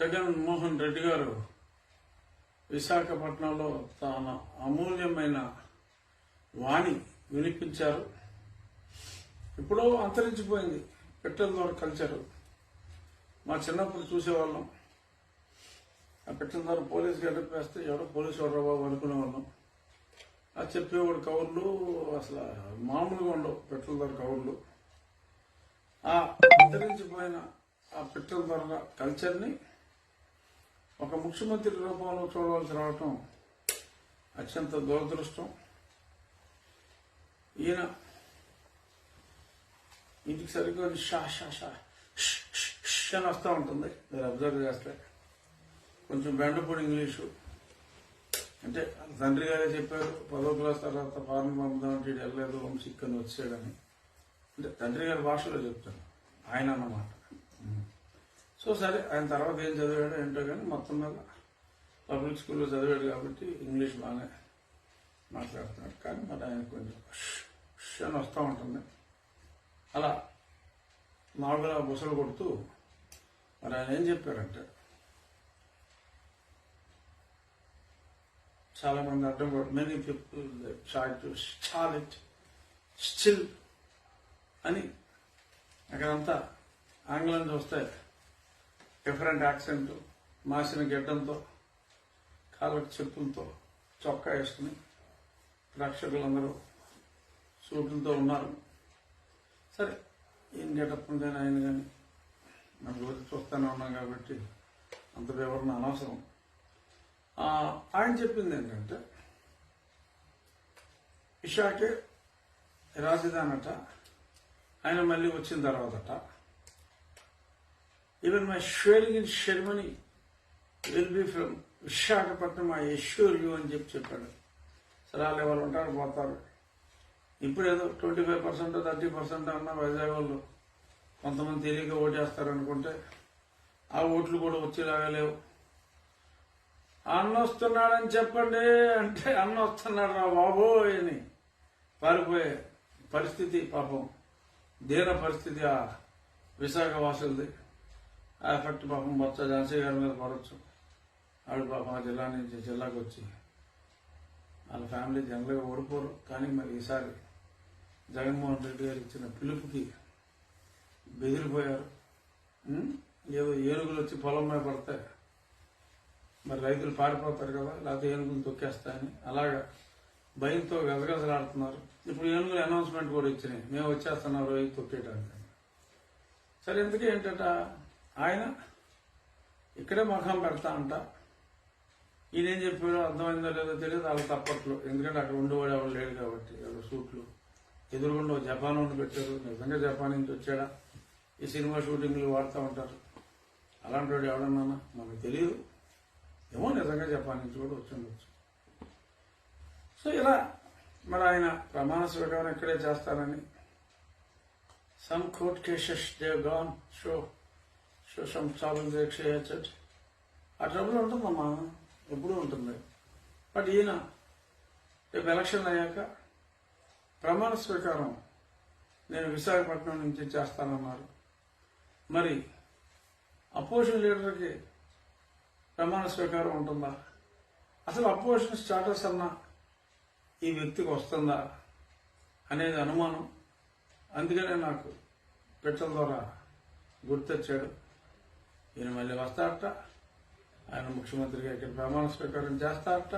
జగన్మోహన్ రెడ్డి గారు విశాఖపట్నంలో తన అమూల్యమైన వాణి వినిపించారు. ఎప్పుడో అంతరించిపోయింది. పెట్టెల ద్వారా కల్చరు మా చిన్నప్పుడు చూసేవాళ్ళం. ఆ పెట్టెల ద్వారా పోలీస్ గడ్డపు వేస్తే ఎవడో పోలీసు ఎవడో బాబు అనుకునేవాళ్ళం. ఆ చెప్పేవాడు కవర్లు అసలు మామూలుగా ఉండవు పెట్టెల ద్వారా కవర్లు ఆ అంతరించిపోయిన ఆ పెట్టెల ద్వారా కల్చర్ని ఒక ముఖ్యమంత్రి రూపంలో చూడవలసి రావటం అత్యంత దురదృష్టం. ఈయన ఇంటికి సరిగ్గా షా షా షా అని వస్తూ ఉంటుంది. మీరు అబ్జర్వ్ చేస్తే. కొంచెం బెండపూడి ఇంగ్లీషు. అంటే తండ్రి గారే చెప్పారు పదో క్లాస్ తర్వాత ఫారెన్ పంపుదామంటే వెళ్ళలేదు హోమ్ సిక్ అని వచ్చాడని. అంటే తండ్రి గారి భాషలో చెప్తాను. ఆయన అన్నమాట. సో సరే ఆయన తర్వాత ఏం చదివాడో ఏంటో కానీ మొత్తం మీద పబ్లిక్ స్కూల్లో చదివాడు కాబట్టి ఇంగ్లీష్ బాగానే మాట్లాడుతున్నాడు. కానీ మరి ఆయన కొంచెం అని వస్తూ ఉంటుంది. అలా మామూలుగా బుసలు కొడుతూ మరి ఆయన ఏం చెప్పారంటే చాలా మంది అర్థం many people try to stall it still అని. అక్కడంతా ఆంగ్లం చూస్తే డిఫరెంట్ యాక్సెంట్ మాసిన గిడ్డంతో కాళ్ళకి చెప్పులతో చొక్కా వేసుకుని ప్రేక్షకులందరూ సూట్లతో ఉన్నారు. సరే ఏం గెటప్ ఉందని ఆయన కానీ మన రోజు చూస్తూనే ఉన్నాం కాబట్టి అంత వివరణ అనవసరం. ఆయన చెప్పింది ఏంటంటే ఇషాకే రాజధానట ఆయన మళ్ళీ వచ్చిన తర్వాతట even my swearing in ceremony will be from Visakhapatnam I assure you అని చెప్పి చెప్పాడు సరే వాళ్ళు ఎవరు ఉంటారు పోతారు. ఇప్పుడు ఏదో twenty five percent thirty percent అన్న వైజాగ్ వాళ్ళు కొంతమంది తెలియక ఓటేస్తారు అనుకుంటే ఆ ఓట్లు కూడా వచ్చేలాగా లేవు. అన్న వస్తున్నాడని చెప్పండి అంటే అన్న వస్తున్నాడు రా బాబోయ్ అని పారిపోయే పరిస్థితి పాపం. దీన పరిస్థితి ఆ విశాఖ వాసులది. ఆ ఎఫెక్ట్ పాపం బొత్స ఝాన్సీ గారి మీద పడవచ్చు ఆవిడ పాపం ఆ జిల్లా నుంచి జిల్లాకు వచ్చి వాళ్ళ ఫ్యామిలీ జనరల్గా ఓడిపోరు. కానీ మరి ఈసారి జగన్మోహన్ రెడ్డి గారు ఇచ్చిన పిలుపుకి బెదిరిపోయారు. ఏదో ఏనుగులు వచ్చి పొలం మీద పడతాయి. మరి రైతులు పారిపోతారు కదా లేకపోతే ఏనుగులు తొక్కేస్తాయని. అలాగా భయంతో గజగజలాడుతున్నారు. ఇప్పుడు ఏనుగులు అనౌన్స్మెంట్ కూడా ఇచ్చినాయి. మేము వచ్చేస్తున్నాం రోజు సరే ఎందుకు ఏంటట? ఆయన ఇక్కడే ముఖం పెడతా అంట. ఈయనేం చెప్పాడో అర్థమైందో లేదో తెలియదు వాళ్ళ తప్పట్లు. ఎందుకంటే అక్కడ ఉండేవాడు ఎవరు లేడు కాబట్టి ఎవరు సూట్లు. ఎదురుగుండా జపాన్ ఉండి పెట్టారు. నిజంగా జపాన్ నుంచి వచ్చాడా? ఈ సినిమా షూటింగ్లు వాడుతూ ఉంటారు. అలాంటి వాడు ఎవడన్నా మనకు తెలియదు. ఏమో నిజంగా జపాన్ నుంచి కూడా వచ్చిండొచ్చు సో ఇలా మరి ఆయన ప్రమాణ స్వీకారం ఇక్కడే చేస్తారని. సమ్ కోర్ట్ కేసెస్ దేవ్ గాన్ షో సంస్థాపన దీక్ష ట్రబుల్ ఆ ట్రబుల్ ఉంటుందమ్మా ఎప్పుడూ ఉంటుంది. బట్ ఈయన రేపు ఎలక్షన్ అయ్యాక ప్రమాణ స్వీకారం నేను విశాఖపట్నం నుంచి చేస్తానన్నారు. మరి అపోజిషన్ లీడర్కి ప్రమాణ స్వీకారం ఉంటుందా? అసలు అపోజిషన్ స్టాటస్ అన్నా ఈ వ్యక్తికి వస్తుందా అనేది అనుమానం. అందుకనే నాకు పెట్టల ద్వారా గుర్తొచ్చాడు. ఈయన మళ్ళీ వస్తారట. ఆయన ముఖ్యమంత్రిగా ఇక్కడ ప్రమాణ స్వీకారం చేస్తారట.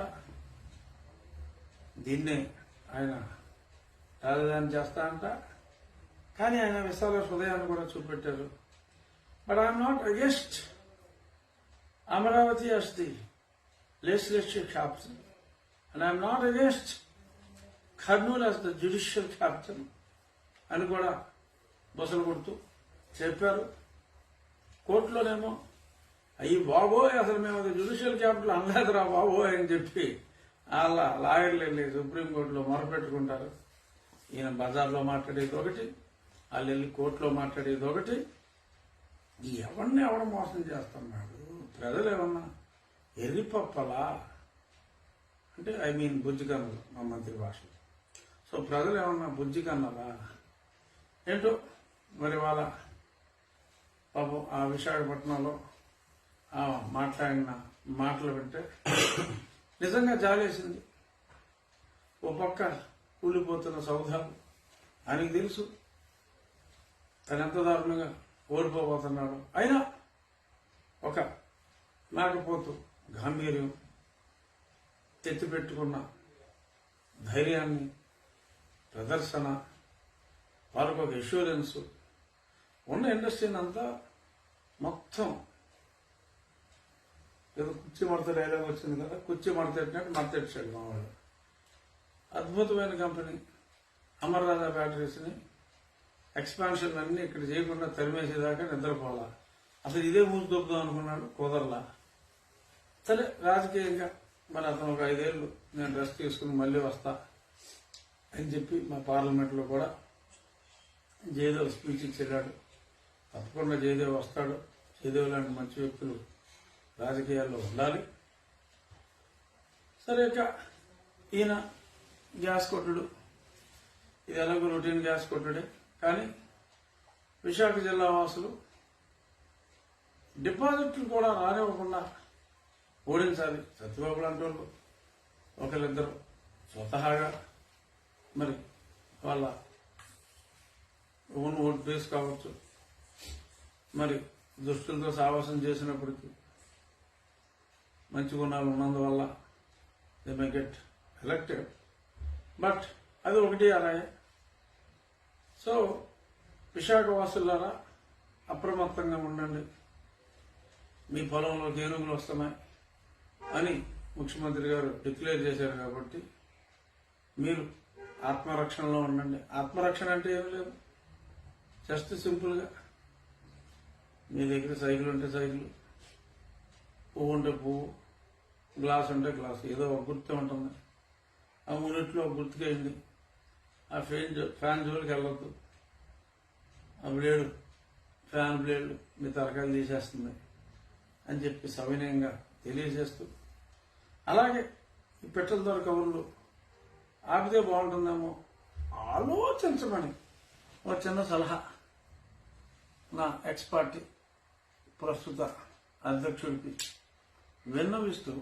దీన్నే ఆయన రాజధాని చేస్తాడంట కానీ ఆయన విశాల హృదయాన్ని కూడా చూపెట్టారు. But I'm not against Amaravati as the legislative capital, and I'm not against Kurnool as the judicial capital అని కూడా బసలు కొడుతూ చెప్పారు. కోర్టులోనేమో అయ్యి బాబోయ్ అసలు మేము అది జ్యుడిషియల్ క్యాపిటల్ అనలేదురా బాబోయ్ అని చెప్పి అలా లాయర్లు వెళ్ళి సుప్రీంకోర్టులో మొరపెట్టుకుంటారు. ఈయన బజార్లో మాట్లాడేది ఒకటి వాళ్ళు వెళ్ళి కోర్టులో మాట్లాడేది ఒకటి. ఎవరిని ఎవడ మోసం చేస్తున్నాడు? ప్రజలు ఏమన్నా ఎర్రిపప్పలా? అంటే ఐ మీన్ బుజ్జి కన్నలు మా మంత్రి భాషలో. సో ప్రజలు ఏమన్నా బుజ్జి కన్నలా ఏంటో మరి వాళ్ళ పాపం ఆ విశాఖపట్నంలో మాట్లాడిన మాటలు వింటే నిజంగా జాలేసింది. ఓ పక్క కూలిపోతున్న సౌధాలు ఆయనకు తెలుసు. తను ఎంత దారుణంగా ఓడిపోబోతున్నాడు. అయినా ఒక నాకపోతూ గాంభీర్యం తెచ్చిపెట్టుకున్న ధైర్యాన్ని ప్రదర్శన వారికి ఒక ఇన్సూరెన్స్ ఉన్న ఇండస్ట్రీని అంతా మొత్తం. ఏదో కుర్చీ మడత డైలాగ్ వచ్చింది కదా కుర్చీ మడత పెట్టినట్టు మడత పెట్టాడు మావాడు అద్భుతమైన కంపెనీ అమర్రాజా బ్యాటరీస్ని ఎక్స్పాన్షన్ అన్ని ఇక్కడ చేయకుండా తరిమేసేదాకా నిద్రపోవాలా అసలు ఇదే మూసి అనుకున్నాడు కుదరలా. సరే రాజకీయంగా మరి అతను ఒక ఐదేళ్ళు నేను రెస్ట్ తీసుకుని మళ్ళీ వస్తా అని చెప్పి మా పార్లమెంట్లో కూడా జయదేవ్ స్పీచ్ ఇచ్చేవాడు తప్పకుండా జయదేవ్ వస్తాడు. జయదేవ్ లాంటి మంచి వ్యక్తులు రాజకీయాల్లో ఉండాలి. సరే ఇక ఈయన గ్యాస్ కొట్టుడు. ఇది ఎలాగో రొటీన్ గ్యాస్ కొట్టుడే. కానీ విశాఖ జిల్లా వాసులు డిపాజిట్లు కూడా రానివ్వకుండా ఓడించాలి. సత్యబాబు లాంటి వాళ్ళు ఒకరిద్దరు స్వతహాగా మరి వాళ్ళ ఓన్ ఓట్ బేస్ కావచ్చు. మరి దుష్టులతో సావాసం చేసినప్పటికీ మంచి గుణాలు ఉన్నందువల్ల they may get elected but అది ఒకటి అలాగే. సో విశాఖ వాసులారా అప్రమత్తంగా ఉండండి. మీ పొలంలో ఏనుగులు వస్తున్నాయి అని ముఖ్యమంత్రి గారు డిక్లేర్ చేశారు కాబట్టి మీరు ఆత్మరక్షణలో ఉండండి. ఆత్మరక్షణ అంటే ఏమి లేదు. జస్ట్ సింపుల్గా మీ దగ్గర సైకిల్ ఉంటే సైకిల్ పువ్వు ఉంటే పువ్వు గ్లాస్ ఉంటే గ్లాస్ ఏదో ఒక గుర్తు ఉంటుంది. ఆ మూడిట్లో ఒక గుర్తుకేయండి ఆ ఫ్యాన్ జో- ఫ్యాన్ జోలికి వెళ్ళొద్దు. ఆ బ్లేడు ఫ్యాన్ బ్లేడు మీ తరకాయలు తీసేస్తుంది అని చెప్పి సవినయంగా తెలియజేస్తూ. అలాగే ఈ పెట్రోల్ ద్వారా కబుర్లు ఆపితే బాగుంటుందేమో ఆలోచించమని ఒక చిన్న సలహా నా ఎక్స్ పార్టీ. ప్రస్తుత అధ్యక్షుడికి విన్నవిస్తూ